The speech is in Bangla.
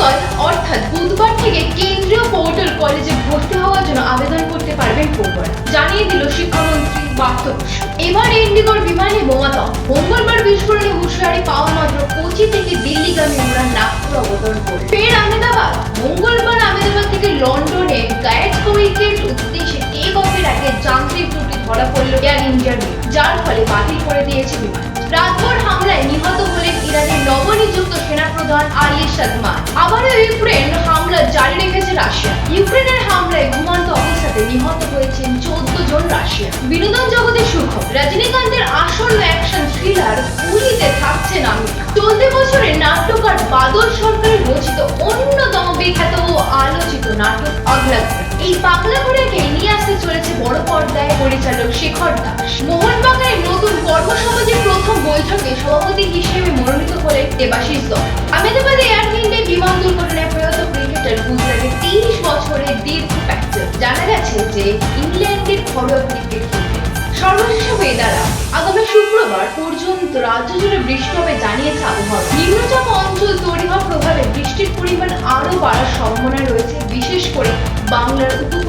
আগামীকাল অর্থাৎ বুধবার থেকে কেন্দ্রীয় পোর্টাল কলেজে ভর্তি হওয়ার জন্য আবেদন করতে পারবেন পড়ুয়ারা জানিয়ে দিল শিক্ষামন্ত্রী বসু এবার ইন্ডিগোর বিমানে বোমাতম মঙ্গলবার বিস্ফোরণে হুঁশিয়ারি পাওয়া মাত্র কোচি থেকে দিল্লিগামী উড়ান নাগপুর অবতরণ করে ফের আহমেদাবাদ। মঙ্গলবার আহমেদাবাদ থেকে লন্ডনে গায়েটকোউইকের উদ্দেশ্যে টেক অফের আগে যান্ত্রিক ত্রুটি ধরা পড়ল এয়ার ইন্ডিয়ার যার ফলে বাতিল করে দিয়েছে বিমান। রাতভর হামলায় নিহত হলেন ইরানের নবনিযুক্ত সেনাপ্রধান আলী আবারও ইউক্রেন হামলা জারি রেখেছে রাশিয়া। ইউক্রেনের হামলায় ঘুমন্ত অবস্থাতে নিহত হয়েছেন চোদ্দ জন রাশিয়া বিনোদন জগতের সুখবর, রজনীকান্তের আসন্ন অ্যাকশন থ্রিলার কুলিতে থাকছেন আমির চলতি বছরের নাট্যকার বাদল সরকারের রচিত অন্যতম বিখ্যাত ও আলোচিত নাটক অগ্রাগ্রা এই পাগলা ঘোড়াকে নিয়ে আসতে চলেছে বড় পর্দায় পরিচালক শেখর দাস। মোহনবাগানের নতুন কর্মসমাজের প্রথম বৈঠকে সভাপতি হিসেবে মনোনীত হলেন দেবাশিস দত্ত। আহমেদাবাদে এয়ার ইন্ডিয়া বিমান দুর্ঘটনায় যে ইংল্যান্ডের ঘরোয়া ক্রিকেট খেলতেন। সর্বশেষ ওয়েদারা আগামী শুক্রবার পর্যন্ত রাজ্য জুড়ে বৃষ্টি হবে জানিয়েছে আবহাওয়া নিম্নচাপ অঞ্চল তৈরি হওয়ার প্রভাবে বৃষ্টির পরিমাণ আরও বাড়ার সম্ভাবনা রয়েছে, বিশেষ করে বাংলার উপ